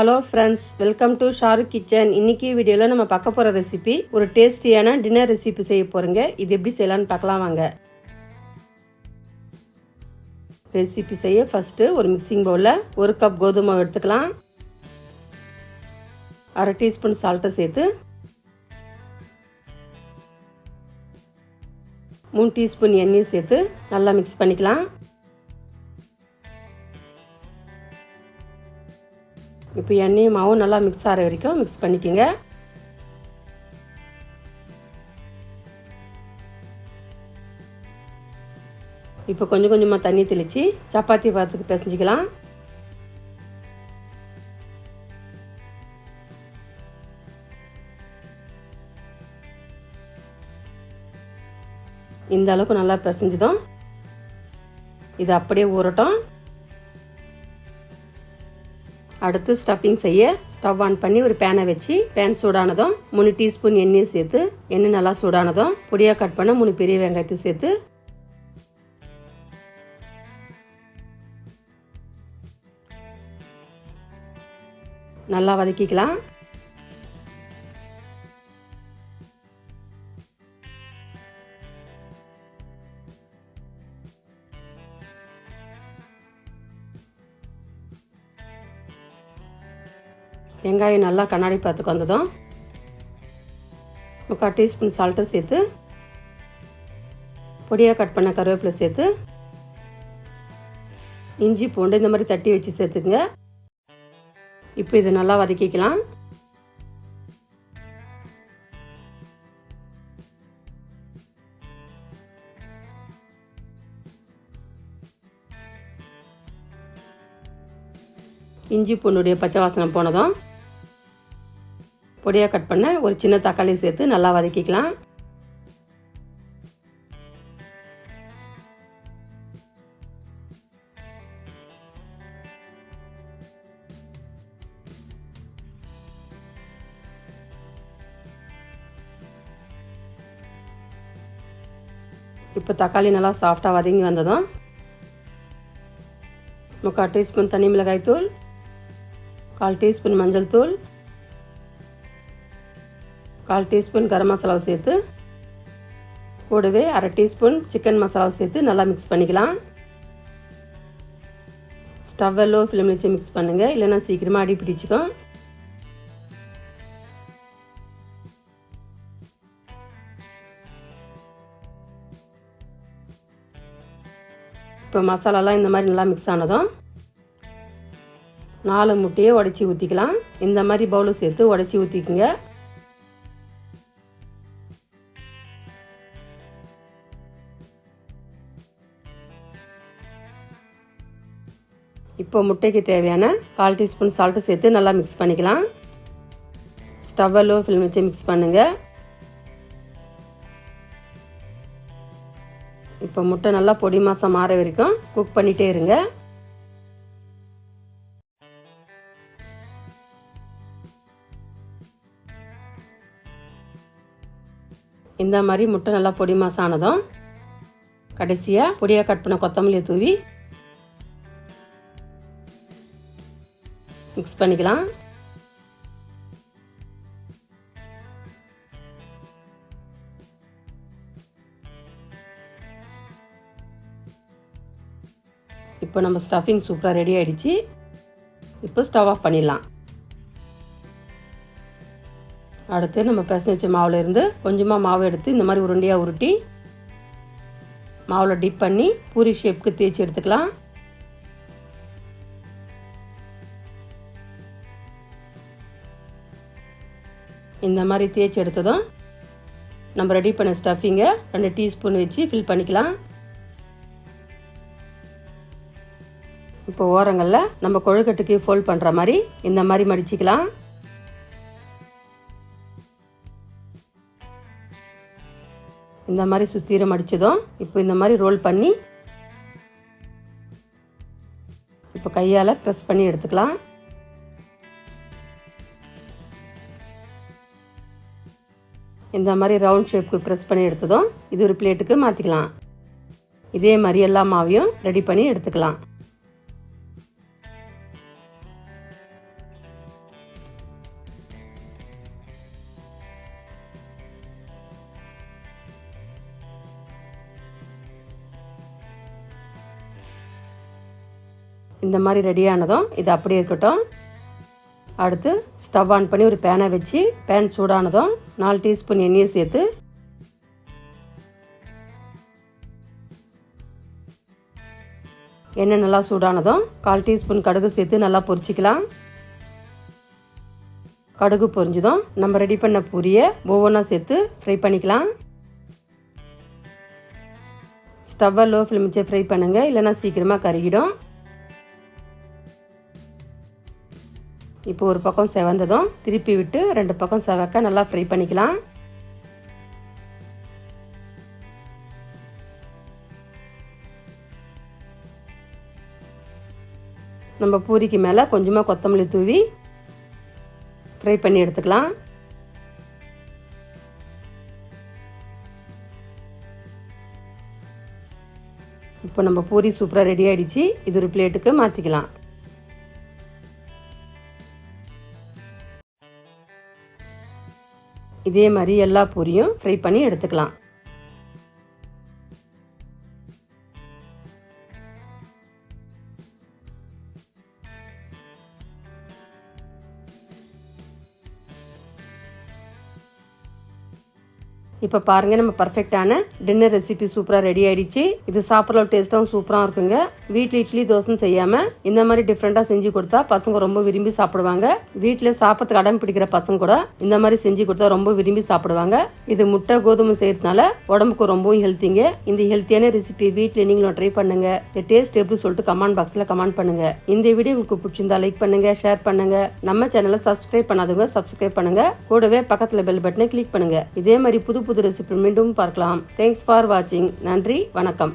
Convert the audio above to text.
Hello friends welcome to Shahrukh kitchen இன்னைக்கு வீடியோவில் நம்ம பார்க்க போகிற ரெசிபி ஒரு டேஸ்டியான டின்னர் ரெசிபி செய்ய போகிறோங்க இது எப்படி செய்யலான்னு பார்க்கலாம் வாங்க. ரெசிபி செய்ய ஃபஸ்ட்டு ஒரு மிக்சிங் பவுலில் ஒரு கப் கோதுமை எடுத்துக்கலாம். அரை டீஸ்பூன் சால்ட்டை சேர்த்து மூணு டீஸ்பூன் எண்ணெயும் சேர்த்து நல்லா மிக்ஸ் பண்ணிக்கலாம். இப்போ எண்ணெயும் மாவும் நல்லா மிக்ஸ் ஆகிற வரைக்கும் மிக்ஸ் பண்ணிக்கோங்க. இப்போ கொஞ்சம் கொஞ்சமாக தண்ணி தெளித்து சப்பாத்தி பாத்துக்கு பிசைஞ்சிக்கலாம். இந்த அளவுக்கு நல்லா பிசைஞ்சுதான் இது அப்படியே ஊறட்டும். அடுத்து ஸ்டஃபிங் செய்ய ஸ்டவ் ஆன் பண்ணி ஒரு பேனை வச்சு பேன் சூடானதும் மூணு டீஸ்பூன் எண்ணெய் சேர்த்து எண்ணெய் நல்லா சூடானதும் பொடியாக கட் பண்ண மூணு பெரிய வெங்காயத்தை சேர்த்து நல்லா வதக்கிக்கலாம். வெங்காயம் நல்லா கண்ணாடி பார்த்துக்கு வந்ததும் முக்கால் டீஸ்பூன் சால்ட்டை சேர்த்து பொடியாக கட் பண்ண கருவேப்பிலை சேர்த்து இஞ்சி பூண்டு இந்த மாதிரி தட்டி வச்சு சேர்த்துக்குங்க. இப்போ இதை நல்லா வதக்கிக்கலாம். இஞ்சி பூண்டுடைய பச்சை வாசனை போனதும் பொடியாக கட் பண்ண ஒரு சின்ன தக்காளி சேர்த்து நல்லா வதக்கிக்கலாம். இப்போ தக்காளி நல்லா சாஃப்டாக வதங்கி வந்ததும் முக்கால் டீஸ்பூன் தனி மிளகாய் தூள் கால் டீஸ்பூன் மஞ்சள் தூள் கால் டீஸ்பூன் கரம் மசாலாவை சேர்த்து கூடவே அரை டீஸ்பூன் சிக்கன் மசாலாவை சேர்த்து நல்லா மிக்ஸ் பண்ணிக்கலாம். ஸ்டவ்வை லோ ஃப்ளேமில் வச்சு மிக்ஸ் பண்ணுங்கள் இல்லைன்னா சீக்கிரமாக அடி பிடிச்சிக்கும். இப்போ மசாலாலாம் இந்த மாதிரி நல்லா மிக்ஸ் ஆனதும் நாலு முட்டையை உடச்சி ஊற்றிக்கலாம் இந்த மாதிரி பவுலும் சேர்த்து உடச்சி ஊற்றிக்குங்க இப்போ முட்டைக்கு தேவையான கால் டீஸ்பூன் சால்ட்டு சேர்த்து நல்லா மிக்ஸ் பண்ணிக்கலாம். ஸ்டவ்வை லோ ஃபில்ம் வச்சு மிக்ஸ் பண்ணுங்கள் இப்போ முட்டை நல்லா பொடி மாதம் மாற வரைக்கும் குக் பண்ணிகிட்டே இருங்க. இந்த மாதிரி முட்டை நல்லா பொடி மாதம் ஆனதும் கடைசியாக பொடியாக கட் பண்ண கொத்தமல்லியை தூவி மிக்ஸ் பண்ணிக்கலாம். இப்போ நம்ம ஸ்டஃபிங் சூப்பராக ரெடி ஆகிடுச்சு இப்போ ஸ்டவ் ஆஃப் பண்ணிடலாம். அடுத்து நம்ம பிசைஞ்ச வச்ச மாவில் இருந்து கொஞ்சமாக மாவு எடுத்து இந்த மாதிரி உருண்டையாக உருட்டி மாவில் டிப் பண்ணி பூரி ஷேப்புக்கு தேய்ச்சி எடுத்துக்கலாம். இந்த மாதிரி தேய்ச்சி எடுத்ததும் நம்ம ரெடி பண்ண ஸ்டஃபிங்கை ரெண்டு டீஸ்பூன் வச்சு ஃபில் பண்ணிக்கலாம். இப்போ ஓரங்களில் நம்ம கொழுக்கட்டுக்கு ஃபோல்ட் பண்ணுற மாதிரி இந்த மாதிரி மடிச்சிக்கலாம். இந்த மாதிரி சுத்திரம் மடிச்சதும் இப்போ இந்த மாதிரி ரோல் பண்ணி இப்போ கையால் ப்ரெஸ் பண்ணி எடுத்துக்கலாம். இந்த மாதிரி ரவுண்ட் ஷேப்க்கு ப்ரெஸ் பண்ணி எடுத்ததும் இது ஒரு பிளேட்டுக்கு மாற்றிக்கலாம் இதே மாதிரி எல்லா மாவையும் ரெடி பண்ணி எடுத்துக்கலாம். இந்த மாதிரி ரெடியானதும் இது அப்படியே இருக்கட்டும். அடுத்து ஸ்டவ் ஆன் பண்ணி ஒரு பேனை வச்சு பேன் சூடானதும் நாலு டீஸ்பூன் எண்ணெயை சேர்த்து எண்ணெய் நல்லா சூடானதும் கால் டீஸ்பூன் கடுகு சேர்த்து நல்லா பொரிச்சிக்கலாம். கடுகு பொரிஞ்சதும் நம்ம ரெடி பண்ண பூரியை ஒவ்வொன்றா சேர்த்து ஃப்ரை பண்ணிக்கலாம். ஸ்டவ்வை லோ ஃப்ளேம் வச்சு ஃப்ரை பண்ணுங்கள் இல்லைன்னா சீக்கிரமாக கருகிடும். இப்போ ஒரு பக்கம் செவந்ததும் திருப்பி விட்டு ரெண்டு பக்கம் செவக்க நல்லா ஃப்ரை பண்ணிக்கலாம். நம்ம பூரிக்கு மேலே கொஞ்சமாக கொத்தமல்லி தூவி ஃப்ரை பண்ணி எடுத்துக்கலாம். இப்போ நம்ம பூரி சூப்பராக ரெடி ஆகிடுச்சு இது ஒரு பிளேட்டுக்கு மாற்றிக்கலாம் இதே மாதிரி எல்லா பூரியும் ஃப்ரை பண்ணி எடுத்துக்கலாம். இப்போ பாருங்க நம்ம பர்ஃபெக்டான டின்னர் ரெசிபி சூப்பராக ரெடி ஆயிடுச்சு. இது சாப்பிட்ற டேஸ்ட்டாகவும் சூப்பராக இருக்குங்க. வீட்டில் இட்லி தோசை செய்யாமல் இந்த மாதிரி டிஃப்ரெண்ட்டாக செஞ்சு கொடுத்தா பசங்க ரொம்ப விரும்பி சாப்பிடுவாங்க. வீட்டில் சாப்பிட்றதுக்கு அடம் பிடிக்கிற பசங்க கூட இந்த மாதிரி செஞ்சு கொடுத்தா ரொம்ப விரும்பி சாப்பிடுவாங்க. இது முட்டை கோதுமை செய்யறதுனால உடம்புக்கு ரொம்பவும் ஹெல்த்திங்க இந்த ஹெல்த்தியான ரெசிபி வீட்டில் நீங்களும் ட்ரை பண்ணுங்க. இந்த டேஸ்ட் எப்படி சொல்லிட்டு கமெண்ட் பாக்ஸில் கமெண்ட் பண்ணுங்க. இந்த வீடியோ உங்களுக்கு பிடிச்சிருந்தா லைக் பண்ணுங்க ஷேர் பண்ணுங்க. நம்ம சேனலை சப்ஸ்கிரைப் பண்ணாதவங்க சப்ஸ்கிரைப் பண்ணுங்க. கூடவே பக்கத்தில் பெல் பட்டனை கிளிக் பண்ணுங்க. இதே மாதிரி புது புது ரெசிபி மீண்டும் பார்க்கலாம். தேங்க்ஸ் ஃபார் வாட்சிங் நன்றி வணக்கம்.